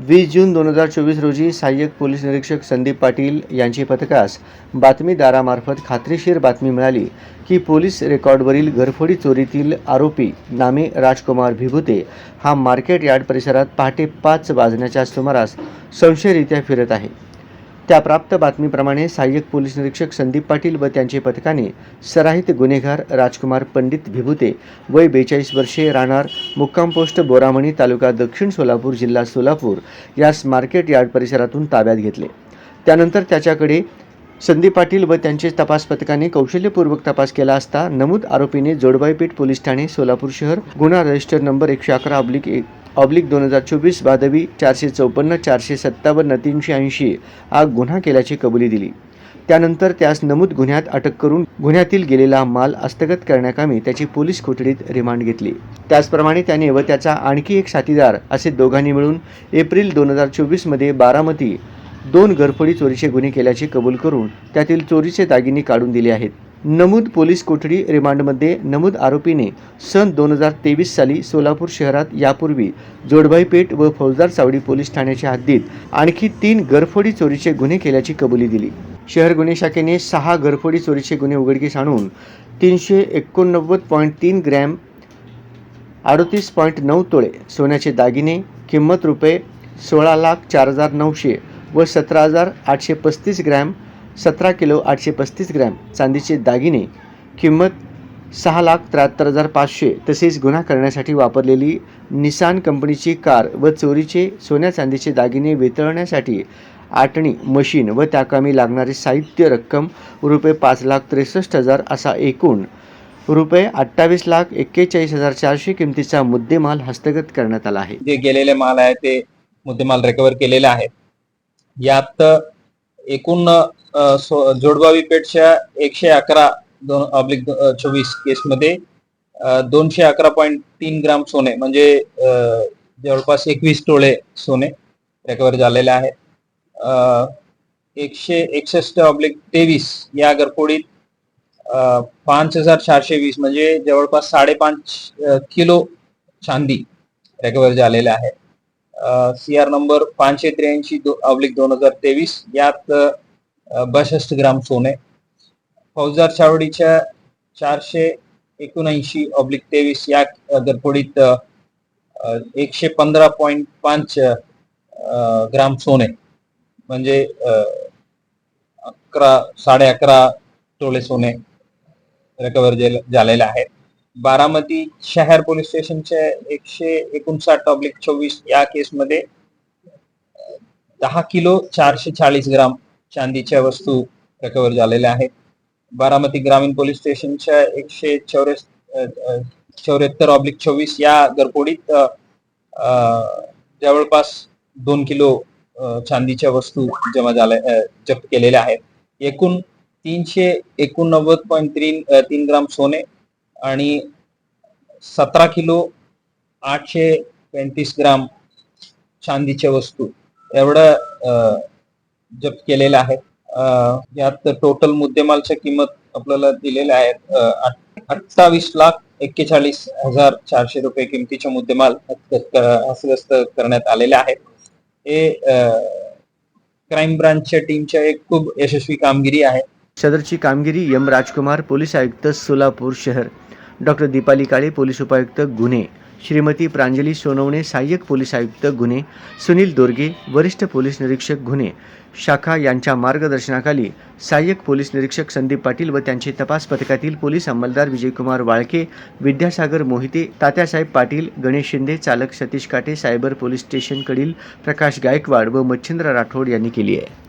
वीस जून दोन हजार चोवीस रोजी सहाय्यक पोलीस निरीक्षक संदीप पाटील यांची पथकास बातमीदारामार्फत खात्रीशीर बातमी मिळाली. की पोलीस रेकॉर्डवरील घरफोडी चोरीतील आरोपी नामे राजकुमार भिभुते हा मार्केट यार्ड परिसरात पहाटे पाच वाजण्याच्या सुमारास संशयरित्या फिरत आहे. त्या प्राप्त बातमीप्रमाणे सहाय्यक पोलीस निरीक्षक संदीप पाटील व त्यांचे पथकाने सराहित गुन्हेगार राजकुमार पंडित भिभुते वय बेचाळीस वर्षे राहणार मुक्काम पोस्ट बोरामणी तालुका दक्षिण सोलापूर जिल्हा सोलापूर यास मार्केट यार्ड परिसरातून ताब्यात घेतले. त्यानंतर त्याच्याकडे संदीप पाटील व त्यांचे तपास पथकाने कौशल्यपूर्वक तपास केला असता नमूद आरोपीने जोडबाईपेठ पोलीस ठाणे सोलापूर शहर गुन्हा रजिस्टर नंबर एकशे अकरा ऑब्लिक एक ऑब्लिक दोन हजार चोवीस बादवी चारशे चौपन्न चारशे सत्तावन्न तीनशे ऐंशी हा गुन्हा केल्याची कबुली दिली. त्यानंतर त्यास नमूद गुन्ह्यात अटक करून गुन्ह्यातील गेलेला माल हस्तगत करण्याकामी त्याची पोलीस कोठडीत रिमांड घेतली. त्याचप्रमाणे त्याने व त्याचा आणखी एक साथीदार असे दोघांनी मिळून एप्रिल दोन हजार चोवीसमध्ये बारामती दोन घरफोडी चोरीचे गुन्हे केल्याची कबूल करून त्यातील चोरीचे दागिने काढून दिले आहेत. नमूद पोलीस कोठडी रिमांडमध्ये नमूद आरोपीने सन दोन हजार तेवीस साली सोलापूर शहरात यापूर्वी जोडबाई पेठ व फौजदार चावडी पोलीस ठाण्याच्या हद्दीत आणखी तीन घरफोडी चोरीचे गुन्हे केल्याची कबुली दिली. शहर गुन्हे शाखेने सहा घरफोडी चोरीचे गुन्हे उघडकीस आणून तीनशे एकोणनव्वद पॉईंट तीन ग्रॅम अडतीस पॉईंट नऊ तोळे सोन्याचे दागिने किंमत रुपये सोळा लाख चार हजार नऊशे व सतरा हजार आठशे पस्तीस ग्रॅम सतरा किलो आठशे पस्तीस ग्रॅम चांदीचे दागिने. किंमत सहा लाख त्र्याहत्तर हजार पाचशे. तसेच गुन्हा करण्यासाठी वापरलेली निसान कंपनीची कार व चोरीचे सोन्या चांदीचे दागिने वितळण्यासाठी आटणी मशीन व त्याकामी लागणारे साहित्य रक्कम रुपये पाच लाख त्रेसष्ट हजार असा एकूण रुपये अठ्ठावीस लाख एक्केचाळीस हजार चारशे किमतीचा मुद्देमाल हस्तगत करण्यात आला आहे. जे गेलेले माल आहे ते मुद्देमाल रिकव्हर केलेले आहेत. यात एकूण सो- जोडबावी पेठच्या एकशे अकरा दोन ऑब्लिक चोवीस केसमध्ये दोनशे अकरा पॉईंट तीन ग्राम सोने म्हणजे जवळपास एकवीस टोळे सोने रेकवर झालेले आहेत. एकशे एकसष्ट ऑब्लिक तेवीस या घरफोडीत पाच हजार चारशे वीस म्हणजे जवळपास साडेपाच किलो चांदी रेकवर झालेले आहे. सी आर नंबर पाचशे त्र्याऐंशी ऑब्लिक दोन हजार तेवीस. यात बासष्ट ग्राम सोने. फौजदार चावडीच्या चारशे एकोणऐंशी ऑब्लिक तेवीस. या घरफोडीत एकशे पंधरा पॉईंट पाच ग्राम सोने. म्हणजे अकरा साडे अकरा तोळे सोने रिकव्हर झालेले आहेत. बारामती शहर पोलीस स्टेशनच्या एकशे एकोणसाठ ऑब्लिक चोवीस या केसमध्ये दहा किलो चारशे चाळीस ग्राम चांदीच्या वस्तू रिकव्हर झालेल्या आहेत. बारामती ग्रामीण पोलीस स्टेशनच्या एकशे चौऱ्यास चौऱ्याहत्तर ऑब्लिक चोवीस या गरपोडीत जवळपास दोन किलो चांदीच्या वस्तू जमा झाल्या जप्त केलेल्या आहेत. एकूण तीनशे एकोणनव्वद पॉईंट तीन तीन ग्राम सोने आणि सतरा किलो आठशे पंचवीस ग्राम चांदीच्या वस्तू एवढं अ, जप्त केलेलं आहे. यात टोटल मुद्देमालच्या किंमत आपल्याला दिलेल्या आहेत अठ्ठावीस लाख एक्केचाळीस हजार चारशे रुपये किमतीचे मुद्देमाल हस्तगत हस्तगस्त करण्यात आलेले आहेत. हे क्राईम ब्रांचच्या टीमच्या एक खूप यशस्वी कामगिरी आहे. सदरची कामगिरी एम राजकुमार पोलीस आयुक्त सोलापूर शहर. डॉक्टर दीपाली काळे पोलीस उपायुक्त गुन्हे. श्रीमती प्रांजली सोनवणे सहाय्यक पोलीस आयुक्त गुन्हे. सुनील दोरगे वरिष्ठ पोलीस निरीक्षक गुन्हे. शाखा यांच्या मार्गदर्शनाखाली सहाय्यक पोलीस निरीक्षक संदीप पाटील व त्यांचे तपास पथकातील पोलीस अंमलदार विजयकुमार वाळके विद्यासागर मोहिते तात्यासाहेब पाटील गणेश शिंदे चालक सतीश काटे सायबर पोलीस स्टेशनकडील प्रकाश गायकवाड व मच्छिंद्र राठोड यांनी केली आहे.